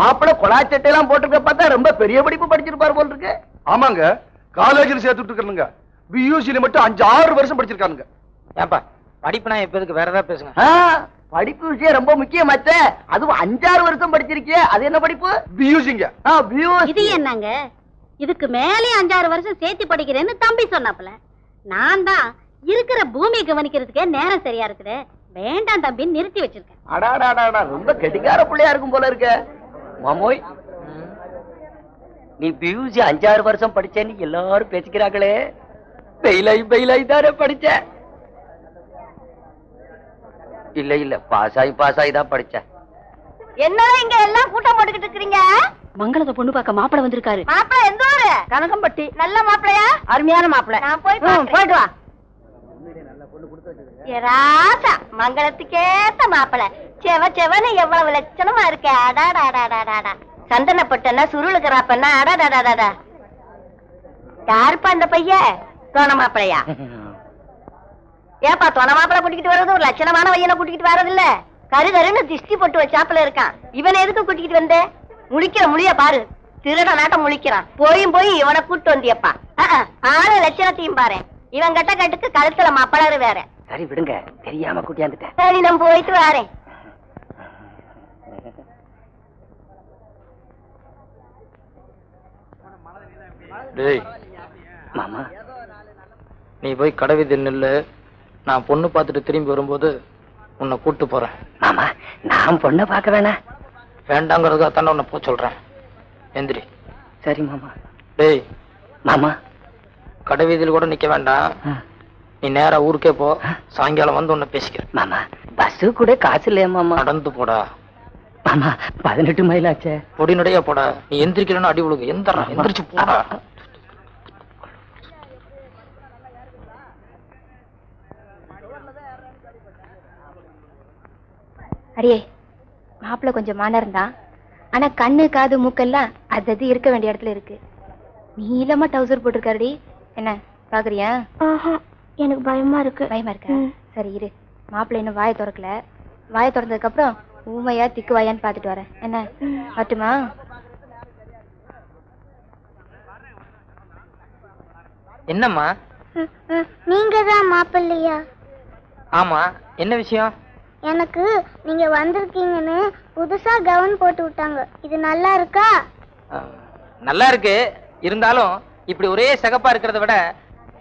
மாப்பிள்ள கொலாச்சட்டை எல்லாம் போட்டிருக்க பார்த்தா ரொம்ப பெரிய படிப்பு படிச்சிருப்பாரு போல் இருக்கு ஆமாங்க. காலேஜில் சேர்த்துட்டு இருக்கிறனுங்க. பியூசில மட்டும் அஞ்சு ஆறு வருஷம் படிச்சிருக்கானுங்க. ஏன்பா படிப்புனா இப்ப எதுக்கு வேற ஏதாவது பேசுங்க. படிப்பு விஷயம் ரொம்ப முக்கியமாச்ச அதுவும் அஞ்சாறு வருஷம் படிச்சிருக்கியே அது என்ன படிப்பு? பியூசிங்க. இது என்னங்க? இதுக்கு மேலே அஞ்சாறு வருஷம் சேர்த்து படிக்கிறேன்னு தம்பி சொன்னாப்புல. நான் தான் இருக்கிற பூமியை கவனிக்கிறதுக்கே நேரம் சரியா இருக்குது. வேண்டாம் தம்பின்னு நிறுத்தி வச்சிருக்கேன். அடாடாடாடா ரொம்ப கெட்டிக்கார பிள்ளையா இருக்கும் போல இருக்க. மாமோய் நீ பியூசி அஞ்சாறு வருஷம் படிச்சேன்னு எல்லாரும் பேசிக்கிறாங்களே. பெயிலாய் பெயிலாய் தானே படிச்ச? இல்ல இல்ல பாஸ் ஆகி பாஸ் ஆகி தான் படிச்சேன் என்னடா இங்க எல்லாம் கூட்டம் போட்டுக்கிட்டு இருக்கீங்க மங்களத்தை பொண்ணு பார்க்க மாப்பிள வந்திருக்காரு. மாப்பிள எந்த ஊரு? கனகம்பட்டி. நல்ல மாப்பிளையா? அருமையான மாப்பிள. நான் போய் போயிட்டு வா. ராசா மங்களத்துக்கேத்த மாப்பிள. செவ செவனு எவ்வளவு லட்சணமா இருக்க. அடாடாடாடாடா சந்தனப்பட்டனா சுருளுக்குறாப்பன்னா அடாடாடாடாடா யாருப்பா அந்த பைய தோண மாப்பிளையா? ஏப்பா தொண மாப்பிள கூட்டிக்கிட்டு வர்றது? ஒரு லட்சணமான பையனை கூட்டிக்கிட்டு வர்றதில்ல. கரு கருன்னு திஷ்டி போட்டு வச்சாப்புல இருக்கான். இவனை எதுக்கு கூட்டிக்கிட்டு வந்த? முழிக்கிற முழிய பாரு. திருட நாட்டம் முழிக்கிறான். போயும் போய் இவனை கூட்டு வந்தியப்பா. ஆறு லட்சணத்தையும் பாரு இவன் கட்ட கட்டுக்கு கழுத்துல மப்பளரு வேற. சரி விடுங்க. தெரியாம கூட்டியாந்துட்டேன். சரி நான் போயிட்டு வரேன். டேய். மாமா. நீ போய் கடவிதில் நில்லு. நான் பொண்ணு பார்த்துட்டு திரும்பி வரும்போது உன்னை கூட்டு போறேன். மாமா நான் பொண்ணை பார்க்க வேணாம் வேண்டாங்கிறதுக்காக தானே உன்னை போக சொல்றேன். எந்திரி. சரி மாமா. டேய். மாமா. கடைவீதியில் கூட நிக்க வேண்டாம். நீ நேரா ஊருக்கே போ. சாயங்காலம் வந்து உன்னை பேசிக்கிறேன். மாமா பஸ் கூட காசு இல்லையா மாமா? நடந்து போடா. மாமா பதினெட்டு மைல் ஆச்சே. பொடி நடையா போடா. நீ எந்திரிக்கலன்னு அடி விழுகு. எந்திரா எந்திரிச்சு போடா. அடியே மாப்பிள்ள கொஞ்சம் மானரம் தான். ஆனா கண்ணு காது மூக்கெல்லாம் அது அது இருக்க வேண்டிய இடத்துல இருக்கு. நீளமா டவுசர் போட்டிருக்காருடி. என்ன பாக்குறியா? எனக்கு பயமா இருக்கு. பயமா இருக்கா? சரி இரு. மாப்பிள்ளை இன்னும் வாயை திறக்கல. வாயை திறந்ததுக்கு அப்புறம் ஊமையா திக்கு வாயான்னு பாத்துட்டு வரேன். என்ன வரட்டுமா? என்னம்மா? நீங்க தான் மாப்பிள்ளையா? ஆமா. என்ன விஷயம்? எனக்கு நீங்க வந்திருக்கீங்கன்னு புதுசா கவுன் போட்டு விட்டாங்க. இது நல்லா இருக்கா? நல்லா இருக்கு. இருந்தாலும் இப்படி ஒரே சிகப்பா இருக்கிறத விட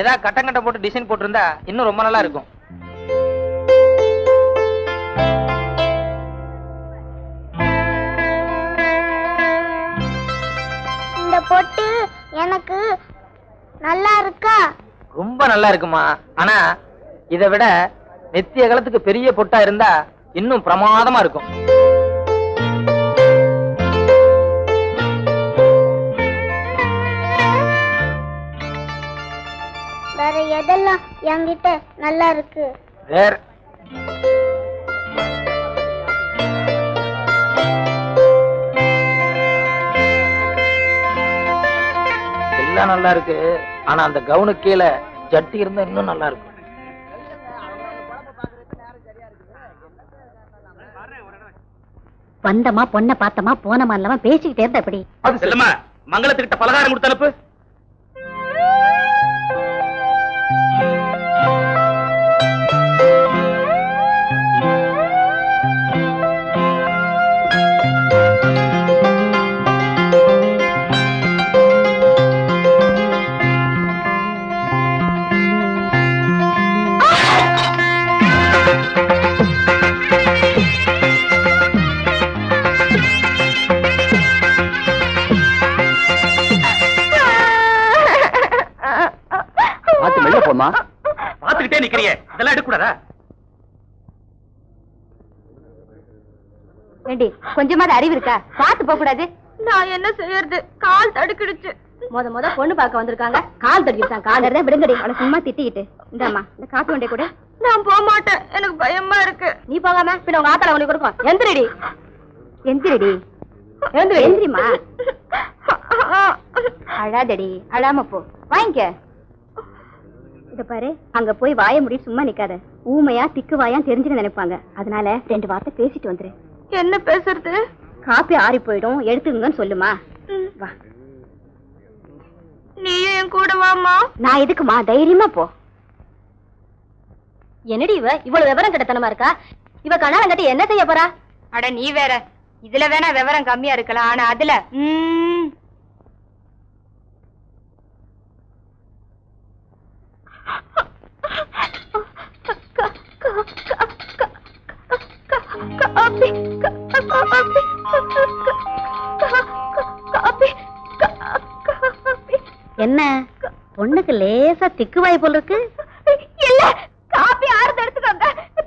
ஏதாவது கட்டம் கட்டம் போட்டு டிசைன் போட்டிருந்தா இன்னும் ரொம்ப நல்லா இருக்கும். இந்த பொட்டு எனக்கு நல்லா இருக்கா? ரொம்ப நல்லா இருக்குமா? ஆனா இதை விட நெத்திய காலத்துக்கு பெரிய பொட்டா இருந்தா இன்னும் பிரமாதமா இருக்கும். என்கிட்ட நல்லா இருக்கு. வேற எல்லாம் நல்லா இருக்கு. ஆனா அந்த கவுனு கீழே ஜட்டி இருந்தா இன்னும் நல்லா இருக்கும். வந்தமா பொண்ணை பார்த்தமா போனமா இல்லாம பேசிக்கிட்டே இருந்தா செல்லம்மா மங்களத்துக்கிட்ட பலகாரம் கொடுத்து அனுப்பு போமா பாத்துக்கிட்டே நிக்கிறியே. இதெல்லாம் எடுக்கூடாதா ஏண்டி கொஞ்சமாவது அறிவு இருக்கா? பார்த்து போக கூடாது நான் என்ன செய்யறது? கால் தடுக்கிடுச்சு. முத முத பொண்ணு பார்க்க வந்திருக்காங்க. கால் தட்டிட்டான் கால் தான் விடுங்கடி. அவனை சும்மா திட்டிக்கிட்டு. இந்தாம்மா இந்த காப்பி வண்டிய கூட. நான் போக மாட்டேன் எனக்கு பயமா இருக்கு. நீ போகாம பின்ன உங்க ஆத்தால உனக்கு கொடுக்கும். எந்திரடி. எந்திரடி. எந்திரி. எந்திரிமா அழாதடி. அழாம போ. வாங்கிக்க. இத பாரு. அங்க போய் வாய முடி சும்மா நிக்காத. ஊமையா திக்கு வாயா தெரிஞ்சுக்க நினைப்பாங்க. அதனால ரெண்டு வார்த்தை பேசிட்டு வந்துரு. என்ன பேசுறது? காப்பி ஆறி போயிடும். எடுத்துங்கன்னு சொல்லுமா. வா. நீயும் என் கூட வாமா நான் எதுக்குமா? தைரியமா போ. என்னடி இவ? இவ்வளவு விவரம் கிட்டத்தனமா இருக்கா? இவ கணாலம் கட்டி என்ன செய்ய போறா? அட நீ வேற. இதுல வேணா விவரம் கம்மியா இருக்கலாம். ஆனா அதுல ம்ம். என்ன? பொண்ணுக்கு லேசா திக்குவாய் போல இருக்கு. இல்ல காப்பி ஆறுது எடுத்துக்கோங்க.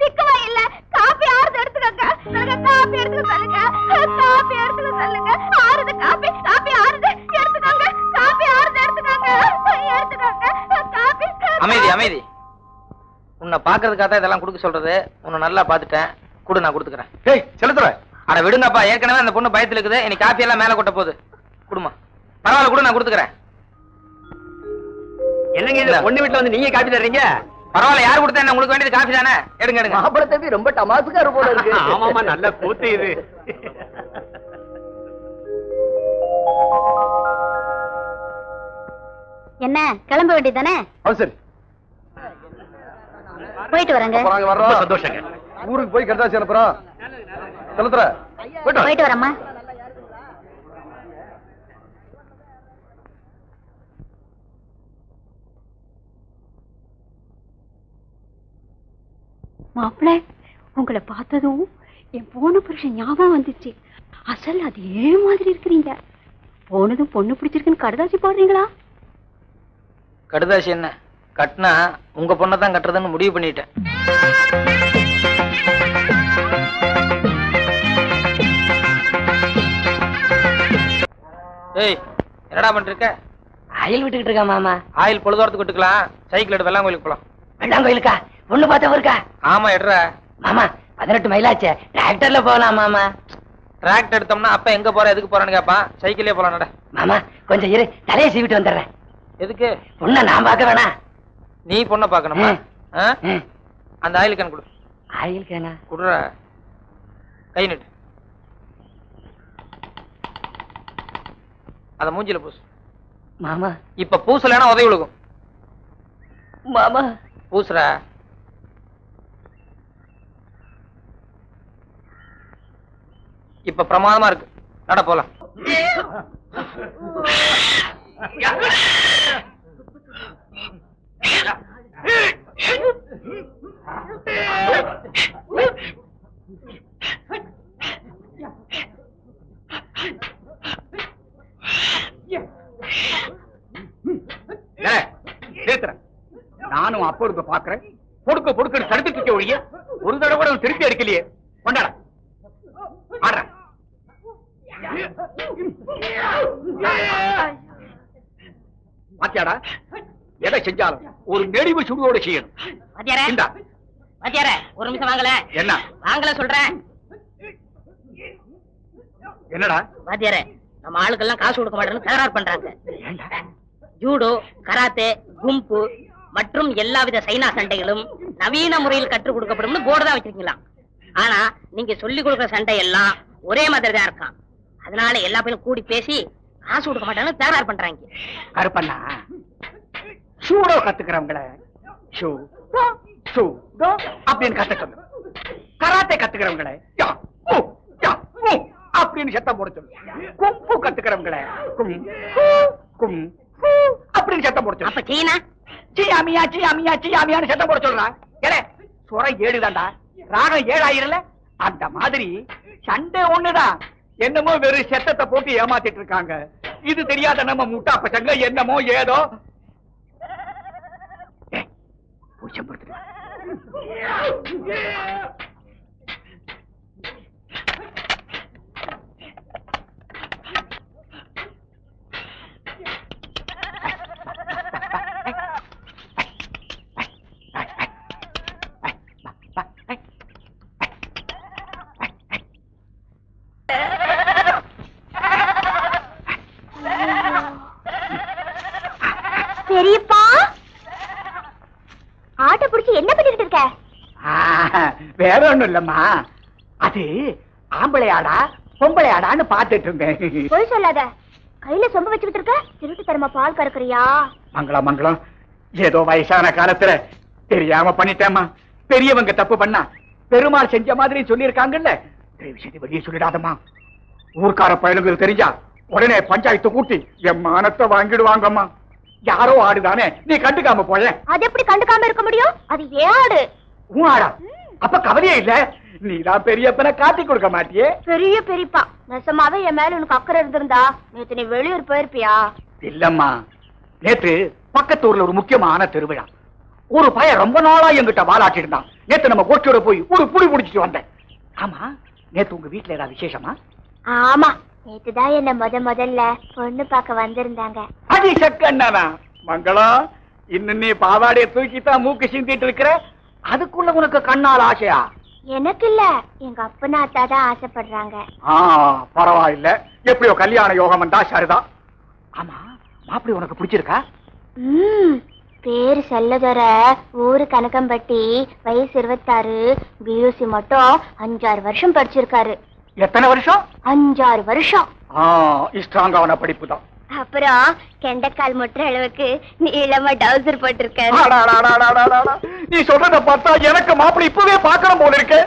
திக்கவா இல்ல காப்பி ஆறுது எடுத்துக்கோங்க. சொல்லுங்க காப்பி எடுத்துக்க சொல்லுங்க. காப்பி எடுத்துக்க சொல்லுங்க. ஆறுது காப்பி காப்பி ஆறுது. எடுத்துக்கோங்க காப்பி ஆறுது எடுத்துக்கோங்க. எடுத்துக்கோங்க காப்பி அமைதி அமைதி. உன்னை பாக்குறதுக்காக தான் இதெல்லாம் கொடுக்க சொல்றது. உன்னை நல்லா பாத்துட்டேன் கொடு நான் கொடுத்துக்கிறேன். ஏய் செலுத்துற. அட விடுங்கப்பா ஏற்கனவே அந்த பொண்ணு பயத்துல இருக்குது. இனி காப்பி எல்லாம் மேல கொட்ட போகுது. குடுமா. பரவாயில்ல கொடு நான் கொடுத்துக்கிறேன். என்னங்க இது? பொண்ணு வீட்டுல வந்து நீங்க காப்பி தர்றீங்க? பரவாயில்ல யார் கொடுத்தா என்ன? உங்களுக்கு வேண்டியது காப்பி தானே? எடுங்க எடுங்க. மாப்பிள தம்பி ரொம்ப டமாசுக்காரு போல இருக்கு. ஆமாமா நல்ல கூத்து இது. என்ன கிளம்ப வேண்டியதானே சரி போயிட்டு வரேங்க. சந்தோஷங்க. ஊருக்கு போய் கடைசி அனுப்புறோம் செலுத்துற. போயிட்டு வரேம்மா. மாப்பிள்ள உங்களை பார்த்ததும் என் போன புருஷன் ஞாபகம் வந்துச்சு. அசல் அதே மாதிரி இருக்கிறீங்க? போனதும் பொண்ணு பிடிச்சிருக்குன்னு கடுதாசி போடுறீங்களா? கடுதாசி என்ன? கட்டினா உங்க பொண்ணை தான் கட்டுறதுன்னு முடிவு பண்ணிட்டேன். ஏய் என்னடா பண்ணிருக்க அயல் விட்டுக்கிட்டு இருக்கா மாமா. ஆயில் பொழுதோரத்துக்கு விட்டுக்கலாம். சைக்கிள் எடுத்து வெள்ளாம் கோயிலுக்கு போலாம். வெள்ளாம் கோயிலுக்கா பொண்ணு பார்த்தவ இருக்கா ஆமா எடுற. மாமா பதினெட்டு மைலாச்சே. டிராக்டர்ல போகலாம் மாமா. டிராக்டர் எடுத்தோம்னா அப்ப எங்க போற எதுக்கு போறேன்னு கேட்பான் சைக்கிளே போலாம் நட. மாமா கொஞ்சம் இரு. தலையை சீவிட்டு வந்துடுறேன். எதுக்கு? பொண்ணை நான் பார்க்க வேணாம். நீ பொண்ணை பார்க்கணுமா. அந்த ஆயில் கேன் கொடு. ஆயில் கேனா? குடுற. கை நீட்டு. அத மூஞ்சில பூசு. மாமா. இப்ப பூசலைன்னா உதவி விழுகும். மாமா. பூசுற. இப்ப பிரமாதமா இருக்கு. நட போலாம். இருக்க பாக்குறேன். பொடுக்க பொடுக்க தடுத்துட்டு இருக்க ஒழிய ஒரு தடவை கூட திருப்பி அடிக்கலையே. கொண்டாட. ஆடுற. பாத்தியாடா எதை செஞ்சாலும் ஒரு நெடிவு சுடுவோட செய்யணும். ஒரு நிமிஷம் வாங்கல. என்ன? வாங்கல சொல்றேன். என்னடா? வாத்தியாரே நம்ம ஆளுக்கெல்லாம் காசு கொடுக்க மாட்டேன்னு தகராறு பண்றாங்க. ஜூடோ கராத்தே கும்பு மற்றும் எல்லாவித சைனா சண்டைகளும் நவீன முறையில் கற்றுக் கொடுக்கப்படும்னு போர்டு தான் வச்சிருக்கீங்களா? ஆனா நீங்க சொல்லி கொடுக்குற சண்டை எல்லாம் ஒரே மாதிரி தான் இருக்கான். அதனால எல்லா பேரும் கூடி பேசி காசு கொடுக்க மாட்டாங்கன்னு தகராறு பண்றாங்க. கருப்பண்ணா ஷூடோ கத்துக்கிறவங்கள ஷூ ஷூ அப்படின்னு கத்த சொல்லு. கராத்தே கத்துக்கிறவங்கள அப்படின்னு சத்தம் போட சொல்லு. கும்பு கத்துக்கிறவங்கள கும் கும் அப்படின்னு சத்தம் போட அப்ப சொல்லு சீனா சியாமியா சியாமியா சியாமியான்னு சத்தம் போட சொல்றான் ஏலே சுரம் ஏழுதான்டா ராகம் ஏழாயிரல? அந்த மாதிரி சண்டை ஒண்ணுதான். என்னமோ வெறும் செத்தத்தை போட்டு ஏமாத்திட்டு இருக்காங்க. இது தெரியாத நம்ம முட்டா பசங்க என்னமோ ஏதோ ஏய், பூச்சம் படுத்துட்டு வா. பெரியப்பா. ஆட்டை பிடிச்சி என்ன பண்ணிட்டு இருக்க? வேற ஒண்ணும் இல்லம்மா. அது ஆம்பளை ஆடா பொம்பளை ஆடான்னு பாத்துட்டு இருந்தேன். போய் சொல்லாத. கையில சொம்ப வச்சுக்கிட்டு இருக்க திருட்டு தரமா பால் கறக்குறியா? மங்களம் மங்களம். ஏதோ வயசான காலத்துல தெரியாம பண்ணிட்டேம்மா. பெரியவங்க தப்பு பண்ணா பெருமாள் செஞ்ச மாதிரி சொல்லியிருக்காங்கல்ல? தயவு செய்து வெளியே சொல்லிடாதம்மா. ஊர்க்கார பயலுங்களுக்கு தெரிஞ்சா உடனே பஞ்சாயத்து கூட்டி என் மானத்தை வாங்கிடுவாங்கம்மா. யாரோ ஆடுதானே? நீ கண்டுக்காம போய அது எப்படி கண்டுக்காம இருக்க முடியும்? அது ஏன் ஆடு. உன் ஆடா. அப்ப கவலையே இல்ல. நீதான் பெரியப்பனை காட்டி கொடுக்க மாட்டியே? பெரிய பெரியப்பா. நெசமாவே என் மேல உனக்கு அக்கறை இருந்திருந்தா நேத்து நீ வெளியூர் போயிருப்பியா? இல்லம்மா. நேத்து பக்கத்து ஊர்ல ஒரு முக்கியமான திருவிழா. ஒரு பையன் ரொம்ப நாளா என்கிட்ட வாலாட்டி இருந்தான். நேத்து நம்ம கோட்டியோட போய் ஒரு புடி புடிச்சிட்டு வந்தேன். ஆமா நேத்து உங்க வீட்ல ஏதாவது விசேஷமா? ஆமா. நேத்துதான் என்ன முத முதல்ல பொண்ணு பார்க்க வந்திருந்தாங்க. அடி சக்கண்ணனா. மங்களம் இன்னும் நீ பாவாடைய தூக்கித்தான் மூக்கு சிந்திட்டு இருக்கிற? அதுக்குள்ள உனக்கு கண்ணால் ஆசையா? எனக்கு இல்ல எங்க அப்பனா அத்தா தான் ஆசைப்படுறாங்க பரவாயில்ல. எப்படியோ கல்யாண யோகம் வந்தா சரிதான். ஆமா மாப்பிள்ளை உனக்கு பிடிச்சிருக்கா? ம் பேரு செல்லதொர ஊரு கனகம்பட்டி வயசு இருபத்தாறு பியூசி மட்டும் அஞ்சாறு வருஷம் படிச்சிருக்காரு. எத்தனை வருஷம்? அஞ்சாறு வருஷம். ஸ்ட்ராங்கான படிப்பு தான் அப்புறம் கெண்டைக்கால் முட்டுற அளவுக்கு நீளமா டவுசர் போட்டிருக்காரு நீ சொல்றத பார்த்தா எனக்கு மாப்பிள்ளை இப்பவே பாக்கணும் போல இருக்கு.